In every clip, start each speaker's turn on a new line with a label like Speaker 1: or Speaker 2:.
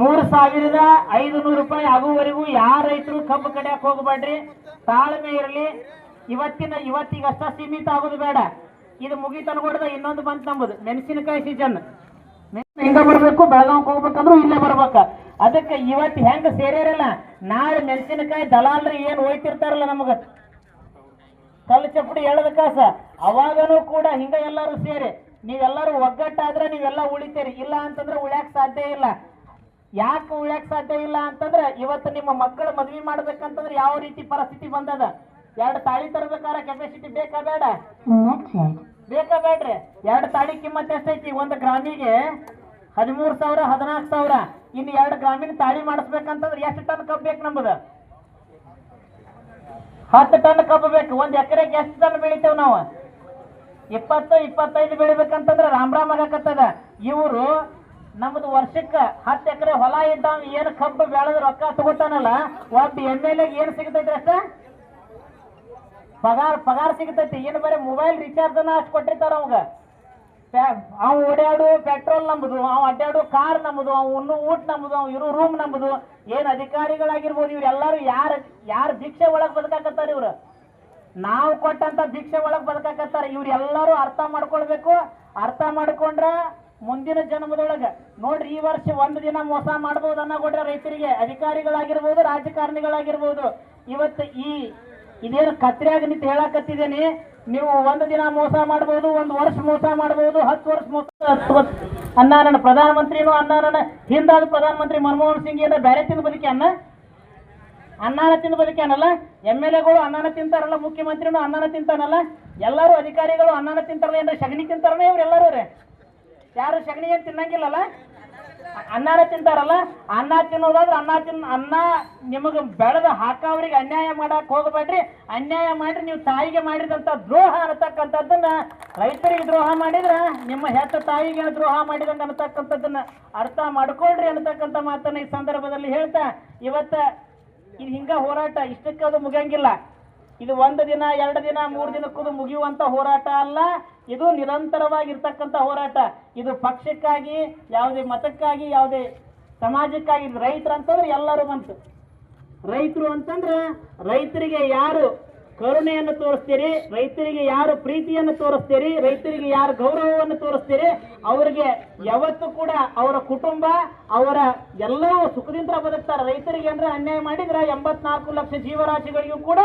Speaker 1: ಮೂರ್ ಸಾವಿರದ ಐದು ನೂರು ರೂಪಾಯಿ ಆಗುವವರೆಗೂ ಯಾರ ರೈತರು ಕಬ್ಬು ಕಡಿಯಕ್ ಹೋಗಬೇಡ್ರಿ? ತಾಳ್ಮೆ ಇರಲಿ. ಇವತ್ತಿನ ಇವತ್ತಿಗೆ ಅಷ್ಟ ಸೀಮಿತ ಆಗೋದು ಬೇಡ. ಇದು ಮುಗಿತ ಅನ್ಕೊಡ್ದ ಇನ್ನೊಂದು ಬಂತ ನಂಬುದು. ಮೆಣಸಿನಕಾಯಿ ಸೀಸನ್ ಹಿಂಗ ಬರ್ಬೇಕು? ಬೆಳಗಾವ್ ಹೋಗ್ಬೇಕಂದ್ರು ಇಲ್ಲೇ ಬರ್ಬೇಕ. ಅದಕ್ಕೆ ಇವತ್ತು ಹೆಂಗ ಸೇರಿರಲ್ಲ ನಾಳೆ ಮೆಣಸಿನಕಾಯಿ ದಲಾಲ್ರಿ ಏನ್ ಹೋಯ್ತಿರ್ತಾರಲ್ಲ ನಮಗ? ಕಲ್ಲು ಚಪ್ಪಡಿ ಎಳದ ಕಾಸ. ಅವಾಗನು ಕೂಡ ಹಿಂಗ ಎಲ್ಲರೂ ಸೇರಿ. ನೀವೆಲ್ಲರೂ ಒಗ್ಗಟ್ಟಾದ್ರೆ ನೀವೆಲ್ಲ ಉಳಿತೀರಿ. ಇಲ್ಲ ಅಂತಂದ್ರೆ ಉಳ್ಯಾಕ್ ಸಾಧ್ಯ ಇಲ್ಲ. ಯಾಕೆ ಉಳ್ಯಾಕ್ ಸಾಧ್ಯ ಇಲ್ಲ ಅಂತಂದ್ರೆ ಇವತ್ತು ನಿಮ್ಮ ಮಕ್ಕಳ ಮದ್ವಿ ಮಾಡ್ಬೇಕಂತಂದ್ರೆ ಯಾವ ರೀತಿ ಪರಿಸ್ಥಿತಿ ಬಂದದ? ಎರಡು ತಾಳಿ ತರಬೇಕಾರ ಕೆಪಾಸಿಟಿ ಬೇಕಾ ಬೇಡ? ಬೇಕಾ ಬೇಡ್ರಿ. ಎರಡು ತಾಳಿ ಕಿಮ್ಮತ್ ಎಷ್ಟೈತಿ? ಒಂದು ಗ್ರಾಮಿಗೆ ಹದಿಮೂರು ಸಾವಿರ, ಹದಿನಾಲ್ಕು ಸಾವಿರ. ಇನ್ನು ಎರಡು ಗ್ರಾಮೀಣ ತಾಳಿ ಮಾಡಿಸ್ಬೇಕಂತಂದ್ರೆ ಎಷ್ಟು ಟನ್ ಕಬ್ಬು ಬೇಕು ನಮ್ದು? ಹತ್ತು ಟನ್ ಕಬ್ಬು ಬೇಕು. ಒಂದ್ ಎಕರೆಗೆ ಎಷ್ಟು ಟನ್ ಬೆಳಿತೇವ್ ನಾವು? ಇಪ್ಪತ್ತು, ಇಪ್ಪತ್ತೈದು ಬೆಳಿಬೇಕಂತಂದ್ರೆ ರಾಮ್ ರಾಮ್ ಆಗಕತ್ತದ. ಇವರು ನಮ್ದು ವರ್ಷಕ್ಕ ಹತ್ತು ಎಕರೆ ಹೊಲ ಇದ್ದಾವ, ಏನು ಕಬ್ಬು ಬೆಳೆದ್ ರೊಕ್ಕ ತಗೋತಾನಲ್ಲ, ಒಬ್ಬ ಎಂ ಎಲ್ ಎ ಏನು ಸಿಗತೈತ್ರಿ ಅಷ್ಟ? ಪಗಾರ ಪಗಾರ ಸಿಗತೈತಿ. ಏನು ಬರೀ ಮೊಬೈಲ್ ರಿಚಾರ್ಜ್ ಅಷ್ಟು ಕೊಟ್ಟಿರ್ತಾರ ಅವಾಗ. ಅವ್ ಓಡ್ಯಾಡು ಪೆಟ್ರೋಲ್ ನಂಬುದು ಅವ್ ಅಡ್ಡಾಡು ಕಾರ್ ನಂಬುದು ಅವ್ ಉಣ್ಣು, ಊಟ ನಂಬುದು ಅವ್ ಇರೋ ರೂಮ್ ನಂಬುದು ಏನ್ ಅಧಿಕಾರಿಗಳಾಗಿರ್ಬೋದು ಇವ್ರೆಲ್ಲರೂ ಯಾರ ಯಾರ ಭಿಕ್ಷೆ ಒಳಗ್ ಬದುಕಾಕತ್ತಾರ ಇವ್ರು? ನಾವು ಕೊಟ್ಟಂತ ಭಿಕ್ಷೆ ಒಳಗ್ ಬದುಕಾಕತ್ತಾರ. ಇವ್ರೆಲ್ಲರೂ ಅರ್ಥ ಮಾಡ್ಕೊಳ್ಬೇಕು. ಅರ್ಥ ಮಾಡ್ಕೊಂಡ್ರ ಮುಂದಿನ ಜನ್ಮದೊಳಗೆ. ನೋಡ್ರಿ, ಈ ವರ್ಷ ಒಂದು ದಿನ ಮೋಸ ಮಾಡ್ಬೋದು ಅನ್ನೋಕೊಟ್ರೆ ರೈತರಿಗೆ ಅಧಿಕಾರಿಗಳಾಗಿರ್ಬೋದು, ರಾಜಕಾರಣಿಗಳಾಗಿರ್ಬೋದು. ಇವತ್ತು ಈ ಇದೇನು ಕತ್ರಿಯಾಗಿ ನಿಂತು ಹೇಳಕತ್ತಿದ್ದೀನಿ. ನೀವು ಒಂದು ದಿನ ಮೋಸ ಮಾಡ್ಬೋದು, ಒಂದು ವರ್ಷ ಮೋಸ ಮಾಡ್ಬೋದು, ಹತ್ತು ವರ್ಷ ಮೋಸ ಹತ್ತು ವರ್ಷ ಅನ್ನ ನನ್ನ ಪ್ರಧಾನಮಂತ್ರಿನೂ ಅನ್ನ ನನ್ನ ಹಿಂದಾದ ಪ್ರಧಾನಮಂತ್ರಿ ಮನಮೋಹನ್ ಸಿಂಗ್ ಏನ ಬೇರೆ ತಿಂದು ಬದುಕಿ ಅನ್ನ? ಅನ್ನಾನ ತಿಂದು ಅನ್ನಲ್ಲ? ಎಂ ಎಲ್ ಎಗಳು ಅನ್ನಾನ ತಿಂತಾರಲ್ಲ, ಮುಖ್ಯಮಂತ್ರಿನೂ ಅನ್ನಾನ ತಿಂತಾನಲ್ಲ? ಎಲ್ಲರೂ ಅಧಿಕಾರಿಗಳು ಅನ್ನಾನ ತಿಂತಾರಲ್ಲ, ಏನ್ರ ಸಗಣಿ ತಿಂತಾರಲ್ಲ ಇವ್ರು ಎಲ್ಲರೂ ರೀ ಯಾರು ಸಗಣಿ ಏನ್ ತಿನ್ನಂಗಿಲ್ಲಲ್ಲ? ಅನ್ನಾರ ತಿಂತಾರಲ್ಲ? ಅನ್ನ ತಿನ್ನೋದಾದ್ರೆ ಅನ್ನ ತಿನ್, ಅನ್ನ ನಿಮಗೆ ಬೆಳೆದ ಹಾಕವ್ರಿಗೆ ಅನ್ಯಾಯ ಮಾಡಕ್ ಹೋಗಬೇಡ್ರಿ. ಅನ್ಯಾಯ ಮಾಡ್ರಿ, ನೀವು ತಾಯಿಗೆ ಮಾಡಿದಂತ ದ್ರೋಹ ಅನ್ನತಕ್ಕಂಥದ್ದನ್ನ ರೈತರಿಗೆ ದ್ರೋಹ ಮಾಡಿದ್ರ ನಿಮ್ಮ ಹೆತ್ತ ತಾಯಿಗೆ ದ್ರೋಹ ಮಾಡಿದಂಗೆ ಅನ್ನತಕ್ಕಂಥದ್ದನ್ನ ಅರ್ಥ ಮಾಡ್ಕೊಳ್ರಿ ಅನ್ನತಕ್ಕಂಥ ಮಾತನ್ನ ಈ ಸಂದರ್ಭದಲ್ಲಿ ಹೇಳ್ತಾ, ಇವತ್ತ ಇದು ಹಿಂಗ ಹೋರಾಟ ಇಷ್ಟಕ್ಕೆ ಅದು ಮುಗಿಯಂಗಿಲ್ಲ. ಇದು ಒಂದು ದಿನ, ಎರಡು ದಿನ, ಮೂರು ದಿನಕ್ಕೂ ಮುಗಿಯುವಂತ ಹೋರಾಟ ಅಲ್ಲ. ಇದು ನಿರಂತರವಾಗಿರ್ತಕ್ಕಂಥ ಹೋರಾಟ. ಇದು ಪಕ್ಷಕ್ಕಾಗಿ, ಯಾವುದೇ ಮತಕ್ಕಾಗಿ, ಯಾವುದೇ ಸಮಾಜಕ್ಕಾಗಿ ರೈತರು ಅಂತಂದ್ರೆ ಎಲ್ಲರೂ ಬಂತು. ರೈತರು ಅಂತಂದ್ರೆ ರೈತರಿಗೆ ಯಾರು ಕರುಣೆಯನ್ನು ತೋರಿಸ್ತೀರಿ, ರೈತರಿಗೆ ಯಾರು ಪ್ರೀತಿಯನ್ನು ತೋರಿಸ್ತೀರಿ, ರೈತರಿಗೆ ಯಾರು ಗೌರವವನ್ನು ತೋರಿಸ್ತೀರಿ, ಅವರಿಗೆ ಯಾವತ್ತೂ ಕೂಡ ಅವರ ಕುಟುಂಬ, ಅವರ ಎಲ್ಲವೂ ಸುಖದಿಂದ ಬದುಕ್ತಾರೆ. ರೈತರಿಗೆ ಅಂದ್ರೆ ಅನ್ಯಾಯ ಮಾಡಿದ್ರೆ ಎಂಬತ್ನಾಲ್ಕು ಲಕ್ಷ ಜೀವರಾಶಿಗಳಿಗೂ ಕೂಡ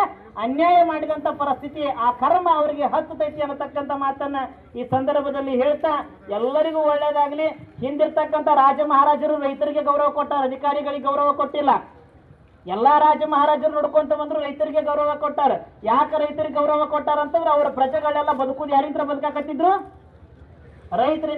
Speaker 1: ಅನ್ಯಾಯ ಮಾಡಿದಂತ ಪರಿಸ್ಥಿತಿ, ಆ ಕರ್ಮ ಅವರಿಗೆ ಹತ್ತುತೈತಿ ಅನ್ನತಕ್ಕಂಥ ಮಾತನ್ನ ಈ ಸಂದರ್ಭದಲ್ಲಿ ಹೇಳ್ತಾ ಎಲ್ಲರಿಗೂ ಒಳ್ಳೇದಾಗ್ಲಿ ಹಿಂದಿರ್ತಕ್ಕಂಥ ರಾಜ ಮಹಾರಾಜರು ರೈತರಿಗೆ ಗೌರವ ಕೊಟ್ಟಾರ, ಅಧಿಕಾರಿಗಳಿಗೆ ಗೌರವ ಕೊಟ್ಟಿಲ್ಲ. ಎಲ್ಲಾ ರಾಜ ಮಹಾರಾಜರು ನೋಡ್ಕೊಂತ ಬಂದ್ರು ರೈತರಿಗೆ ಗೌರವ ಕೊಟ್ಟಾರ. ಯಾಕೆ ರೈತರಿಗೆ ಗೌರವ ಕೊಟ್ಟಾರ ಅಂತಂದ್ರೆ ಅವರ ಪ್ರಜೆಗಳೆಲ್ಲ ಬದುಕುದು ಯಾರಿಂತ್ರ ಬದುಕಾಕತ್ತಿದ್ರು? ರೈತರಿಂದ